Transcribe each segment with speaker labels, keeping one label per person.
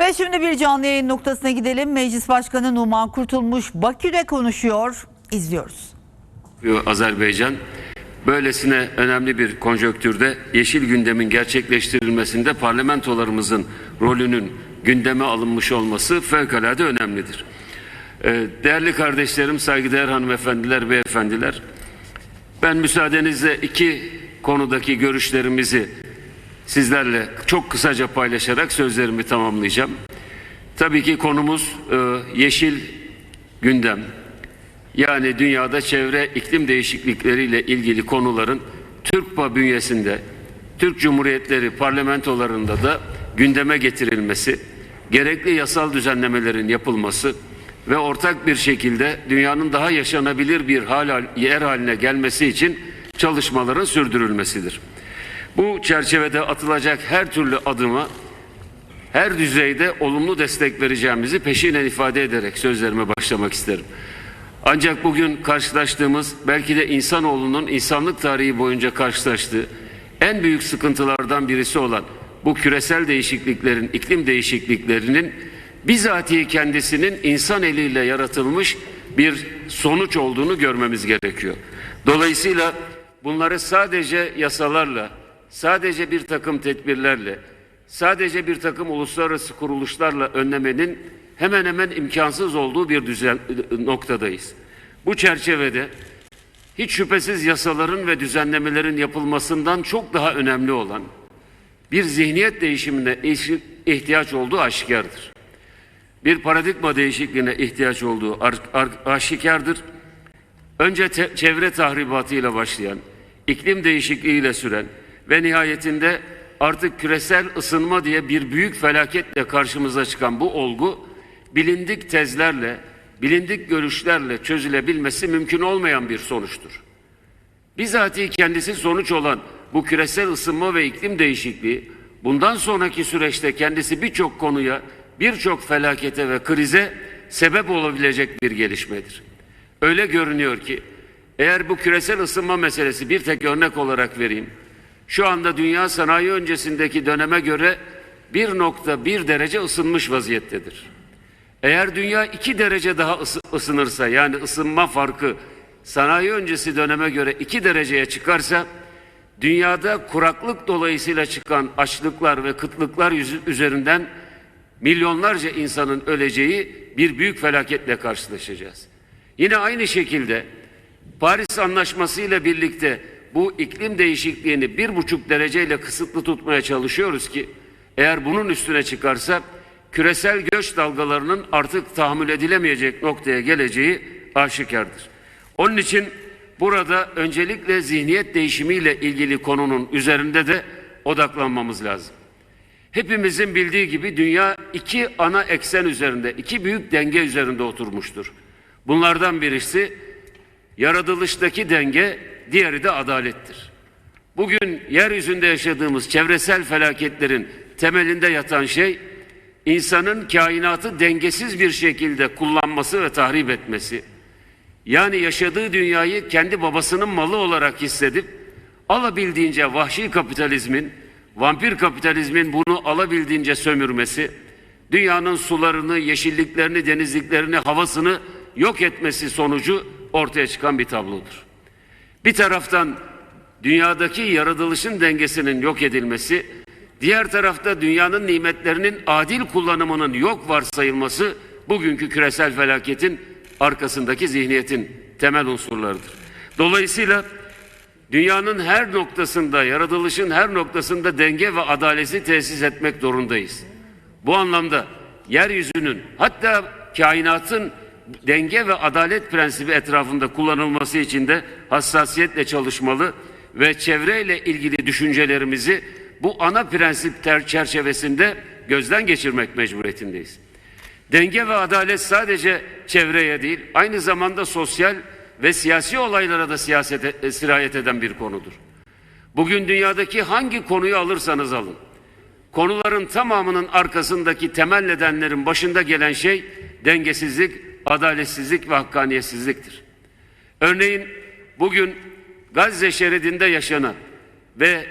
Speaker 1: Ve şimdi bir canlı yayın noktasına gidelim. Meclis Başkanı Numan Kurtulmuş Bakü'de konuşuyor. İzliyoruz.
Speaker 2: Azerbaycan. Böylesine önemli bir konjonktürde yeşil gündemin gerçekleştirilmesinde parlamentolarımızın rolünün gündeme alınmış olması fevkalade önemlidir. Ee, Değerli kardeşlerim, saygıdeğer hanımefendiler, beyefendiler, ben müsaadenizle iki konudaki görüşlerimizi sizlerle çok kısaca paylaşarak sözlerimi tamamlayacağım. Tabii ki konumuz e, yeşil gündem. Yani dünyada çevre iklim değişiklikleriyle ilgili konuların TÜRKPA bünyesinde, Türk Cumhuriyetleri parlamentolarında da gündeme getirilmesi, gerekli yasal düzenlemelerin yapılması ve ortak bir şekilde dünyanın daha yaşanabilir bir hal, yer haline gelmesi için çalışmaların sürdürülmesidir. Bu çerçevede atılacak her türlü adıma her düzeyde olumlu destek vereceğimizi peşinen ifade ederek sözlerime başlamak isterim. Ancak bugün karşılaştığımız belki de insanoğlunun insanlık tarihi boyunca karşılaştığı en büyük sıkıntılardan birisi olan bu küresel değişikliklerin, iklim değişikliklerinin bizatihi kendisinin insan eliyle yaratılmış bir sonuç olduğunu görmemiz gerekiyor. Dolayısıyla bunları sadece yasalarla, sadece bir takım tedbirlerle, sadece bir takım uluslararası kuruluşlarla önlemenin hemen hemen imkansız olduğu bir düzen, noktadayız. Bu çerçevede hiç şüphesiz yasaların ve düzenlemelerin yapılmasından çok daha önemli olan bir zihniyet değişimine ihtiyaç olduğu aşikardır. Bir paradigma değişikliğine ihtiyaç olduğu ar- ar- aşikardır. Önce çevre tahribatıyla başlayan, iklim değişikliğiyle süren ve nihayetinde artık küresel ısınma diye bir büyük felaketle karşımıza çıkan bu olgu bilindik tezlerle, bilindik görüşlerle çözülebilmesi mümkün olmayan bir sonuçtur. Bizatihi kendisi sonuç olan bu küresel ısınma ve iklim değişikliği bundan sonraki süreçte kendisi birçok konuya, birçok felakete ve krize sebep olabilecek bir gelişmedir. Öyle görünüyor ki eğer bu küresel ısınma meselesi bir tek örnek olarak vereyim. Şu anda dünya sanayi öncesindeki döneme göre 1.1 derece ısınmış vaziyettedir. Eğer dünya 2 derece daha ısı- ısınırsa yani ısınma farkı sanayi öncesi döneme göre 2 dereceye çıkarsa dünyada kuraklık dolayısıyla çıkan açlıklar ve kıtlıklar üzerinden milyonlarca insanın öleceği bir büyük felaketle karşılaşacağız. Yine aynı şekilde Paris Anlaşması ile birlikte bu iklim değişikliğini bir buçuk dereceyle kısıtlı tutmaya çalışıyoruz ki eğer bunun üstüne çıkarsa küresel göç dalgalarının artık tahammül edilemeyecek noktaya geleceği aşikardır. Onun için burada öncelikle zihniyet değişimiyle ilgili konunun üzerinde de odaklanmamız lazım. Hepimizin bildiği gibi dünya iki ana eksen üzerinde, iki büyük denge üzerinde oturmuştur. Bunlardan birisi yaratılıştaki denge, diğeri de adalettir. Bugün yeryüzünde yaşadığımız çevresel felaketlerin temelinde yatan şey insanın kainatı dengesiz bir şekilde kullanması ve tahrip etmesi. Yani yaşadığı dünyayı kendi babasının malı olarak hissedip alabildiğince vahşi kapitalizmin, vampir kapitalizmin bunu alabildiğince sömürmesi, dünyanın sularını, yeşilliklerini, denizliklerini, havasını yok etmesi sonucu ortaya çıkan bir tablodur. Bir taraftan dünyadaki yaratılışın dengesinin yok edilmesi, diğer tarafta dünyanın nimetlerinin adil kullanımının yok varsayılması bugünkü küresel felaketin arkasındaki zihniyetin temel unsurlarıdır. Dolayısıyla dünyanın her noktasında, yaratılışın her noktasında denge ve adaleti tesis etmek zorundayız. Bu anlamda yeryüzünün hatta kainatın denge ve adalet prensibi etrafında kullanılması için de hassasiyetle çalışmalı ve çevreyle ilgili düşüncelerimizi bu ana prensip çerçevesinde gözden geçirmek mecburiyetindeyiz. Denge ve adalet sadece çevreye değil, aynı zamanda sosyal ve siyasi olaylara da siyasete sirayet eden bir konudur. Bugün dünyadaki hangi konuyu alırsanız alın, konuların tamamının arkasındaki temel nedenlerin başında gelen şey dengesizlik, adaletsizlik ve hakkaniyetsizliktir. Örneğin bugün Gazze şeridinde yaşanan ve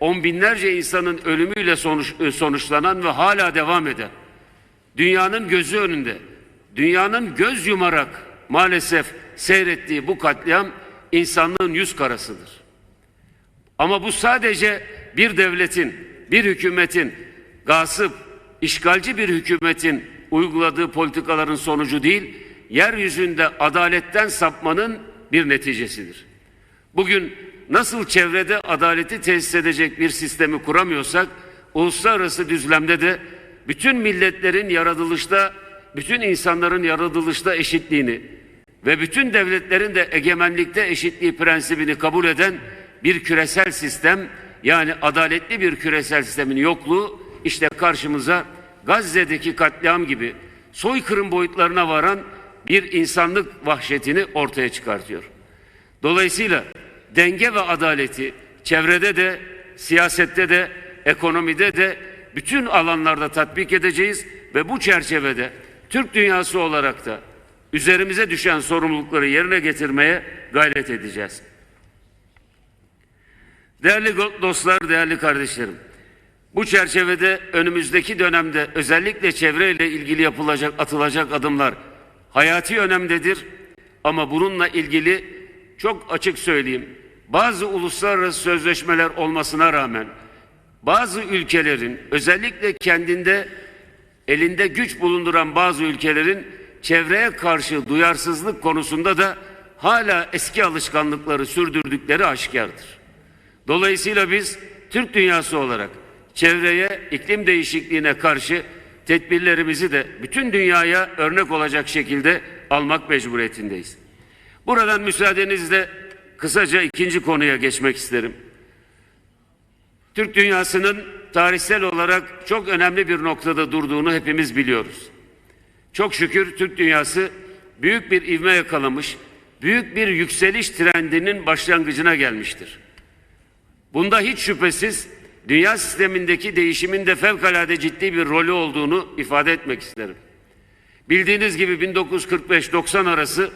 Speaker 2: on binlerce insanın ölümüyle sonuç, e, sonuçlanan ve hala devam eden dünyanın gözü önünde, dünyanın göz yumarak maalesef seyrettiği bu katliam insanlığın yüz karasıdır. Ama bu sadece bir devletin, bir hükümetin, gasıp, işgalci bir hükümetin uyguladığı politikaların sonucu değil, yeryüzünde adaletten sapmanın bir neticesidir. Bugün nasıl çevrede adaleti tesis edecek bir sistemi kuramıyorsak, uluslararası düzlemde de bütün milletlerin yaratılışta, bütün insanların yaratılışta eşitliğini ve bütün devletlerin de egemenlikte eşitliği prensibini kabul eden bir küresel sistem, yani adaletli bir küresel sistemin yokluğu işte karşımıza Gazze'deki katliam gibi soykırım boyutlarına varan bir insanlık vahşetini ortaya çıkartıyor. Dolayısıyla denge ve adaleti çevrede de, siyasette de, ekonomide de bütün alanlarda tatbik edeceğiz ve bu çerçevede Türk dünyası olarak da üzerimize düşen sorumlulukları yerine getirmeye gayret edeceğiz. Değerli dostlar, değerli kardeşlerim, bu çerçevede önümüzdeki dönemde özellikle çevreyle ilgili yapılacak, atılacak adımlar hayati önemdedir. Ama bununla ilgili çok açık söyleyeyim, bazı uluslararası sözleşmeler olmasına rağmen bazı ülkelerin özellikle kendinde elinde güç bulunduran bazı ülkelerin çevreye karşı duyarsızlık konusunda da hala eski alışkanlıkları sürdürdükleri aşikardır. Dolayısıyla biz Türk dünyası olarak çevreye, iklim değişikliğine karşı tedbirlerimizi de bütün dünyaya örnek olacak şekilde almak mecburiyetindeyiz. Buradan müsaadenizle kısaca ikinci konuya geçmek isterim. Türk dünyasının tarihsel olarak çok önemli bir noktada durduğunu hepimiz biliyoruz. Çok şükür Türk dünyası büyük bir ivme yakalamış, büyük bir yükseliş trendinin başlangıcına gelmiştir. Bunda hiç şüphesiz dünya sistemindeki değişimin de fevkalade ciddi bir rolü olduğunu ifade etmek isterim. Bildiğiniz gibi 1945-90 arası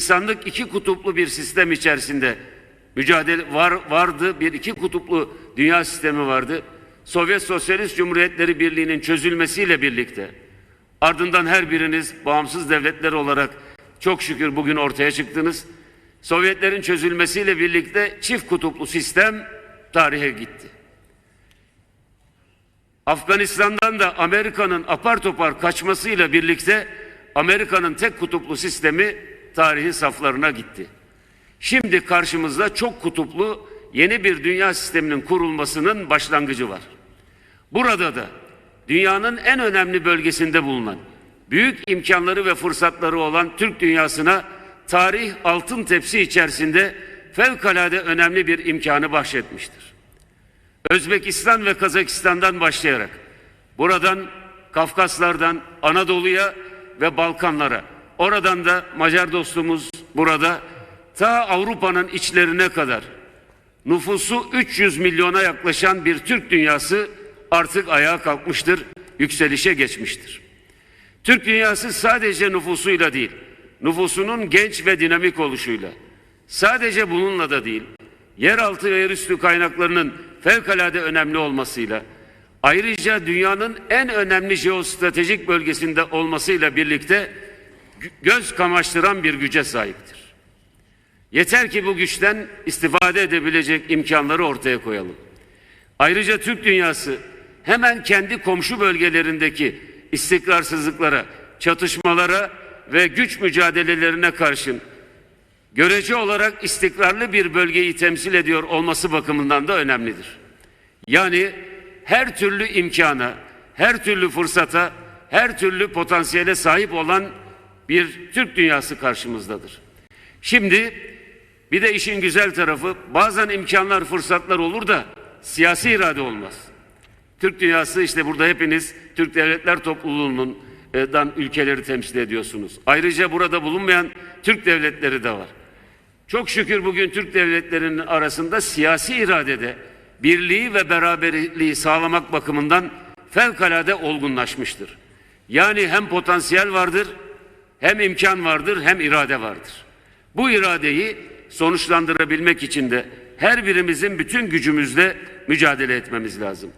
Speaker 2: insanlık iki kutuplu bir sistem içerisinde mücadele var, vardı. Bir iki kutuplu dünya sistemi vardı. Sovyet Sosyalist Cumhuriyetleri Birliği'nin çözülmesiyle birlikte ardından her biriniz bağımsız devletler olarak çok şükür bugün ortaya çıktınız. Sovyetlerin çözülmesiyle birlikte çift kutuplu sistem tarihe gitti. Afganistan'dan da Amerika'nın apar topar kaçmasıyla birlikte Amerika'nın tek kutuplu sistemi tarihin saflarına gitti. Şimdi karşımızda çok kutuplu yeni bir dünya sisteminin kurulmasının başlangıcı var. Burada da dünyanın en önemli bölgesinde bulunan, büyük imkanları ve fırsatları olan Türk dünyasına tarih altın tepsi içerisinde fevkalade önemli bir imkanı bahşetmiştir. Özbekistan ve Kazakistan'dan başlayarak buradan Kafkaslardan Anadolu'ya ve Balkanlara oradan da Macar dostumuz burada ta Avrupa'nın içlerine kadar nüfusu 300 milyona yaklaşan bir Türk dünyası artık ayağa kalkmıştır, yükselişe geçmiştir. Türk dünyası sadece nüfusuyla değil, nüfusunun genç ve dinamik oluşuyla, sadece bununla da değil, yeraltı ve yerüstü kaynaklarının fevkalade önemli olmasıyla, ayrıca dünyanın en önemli jeostratejik bölgesinde olmasıyla birlikte göz kamaştıran bir güce sahiptir. Yeter ki bu güçten istifade edebilecek imkanları ortaya koyalım. Ayrıca Türk dünyası hemen kendi komşu bölgelerindeki istikrarsızlıklara, çatışmalara ve güç mücadelelerine karşın görece olarak istikrarlı bir bölgeyi temsil ediyor olması bakımından da önemlidir. Yani her türlü imkana, her türlü fırsata, her türlü potansiyele sahip olan bir Türk dünyası karşımızdadır. Şimdi bir de işin güzel tarafı bazen imkanlar, fırsatlar olur da siyasi irade olmaz. Türk dünyası işte burada hepiniz Türk Devletler Topluluğu'nun e, ülkeleri temsil ediyorsunuz. Ayrıca burada bulunmayan Türk devletleri de var. Çok şükür bugün Türk devletlerinin arasında siyasi iradede birliği ve beraberliği sağlamak bakımından fevkalade olgunlaşmıştır. Yani hem potansiyel vardır, hem imkan vardır, hem irade vardır. Bu iradeyi sonuçlandırabilmek için de her birimizin bütün gücümüzle mücadele etmemiz lazım.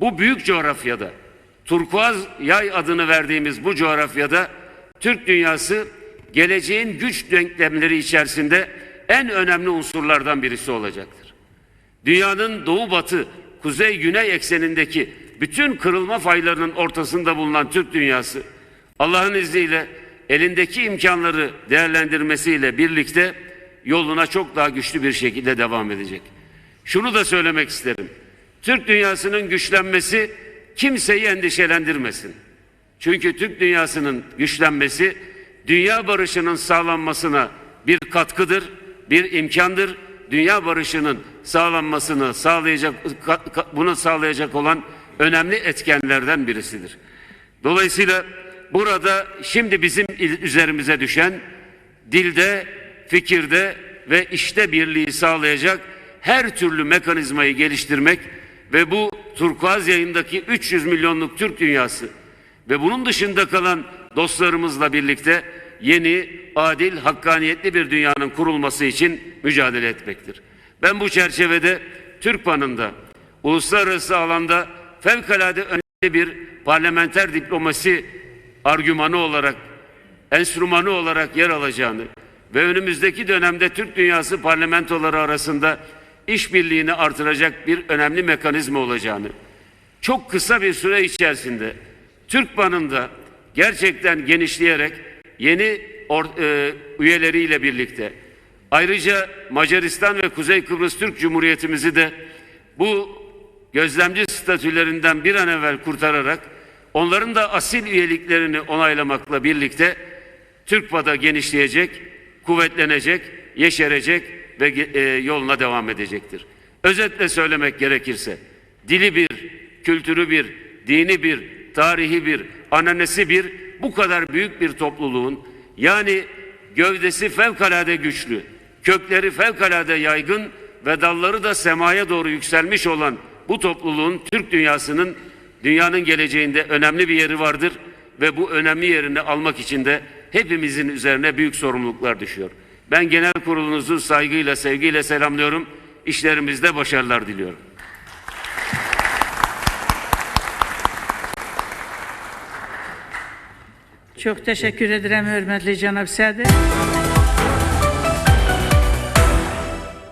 Speaker 2: Bu büyük coğrafyada turkuaz yay adını verdiğimiz bu coğrafyada Türk dünyası geleceğin güç denklemleri içerisinde en önemli unsurlardan birisi olacaktır. Dünyanın doğu batı, kuzey güney eksenindeki bütün kırılma faylarının ortasında bulunan Türk dünyası Allah'ın izniyle elindeki imkanları değerlendirmesiyle birlikte yoluna çok daha güçlü bir şekilde devam edecek. Şunu da söylemek isterim. Türk dünyasının güçlenmesi kimseyi endişelendirmesin. Çünkü Türk dünyasının güçlenmesi dünya barışının sağlanmasına bir katkıdır, bir imkandır. Dünya barışının sağlanmasını sağlayacak bunu sağlayacak olan önemli etkenlerden birisidir. Dolayısıyla burada şimdi bizim üzerimize düşen dilde, fikirde ve işte birliği sağlayacak her türlü mekanizmayı geliştirmek ve bu turkuaz yayındaki 300 milyonluk Türk dünyası ve bunun dışında kalan dostlarımızla birlikte yeni, adil, hakkaniyetli bir dünyanın kurulması için mücadele etmektir. Ben bu çerçevede Türkpan'ın da uluslararası alanda fevkalade önemli bir parlamenter diplomasi argümanı olarak, enstrümanı olarak yer alacağını ve önümüzdeki dönemde Türk dünyası parlamentoları arasında işbirliğini artıracak bir önemli mekanizma olacağını, çok kısa bir süre içerisinde Türkban'ın da gerçekten genişleyerek yeni or- e, üyeleriyle birlikte ayrıca Macaristan ve Kuzey Kıbrıs Türk Cumhuriyetimizi de bu gözlemci statülerinden bir an evvel kurtararak onların da asil üyeliklerini onaylamakla birlikte Türkba'da genişleyecek, kuvvetlenecek, yeşerecek ve e, yoluna devam edecektir. Özetle söylemek gerekirse dili bir, kültürü bir, dini bir, tarihi bir, ananesi bir bu kadar büyük bir topluluğun yani gövdesi fevkalade güçlü, kökleri fevkalade yaygın ve dalları da semaya doğru yükselmiş olan bu topluluğun Türk dünyasının dünyanın geleceğinde önemli bir yeri vardır ve bu önemli yerini almak için de hepimizin üzerine büyük sorumluluklar düşüyor. Ben genel kurulunuzu saygıyla, sevgiyle selamlıyorum. İşlerimizde başarılar diliyorum.
Speaker 3: Çox təşəkkür edirəm hörmətli cənab sədr.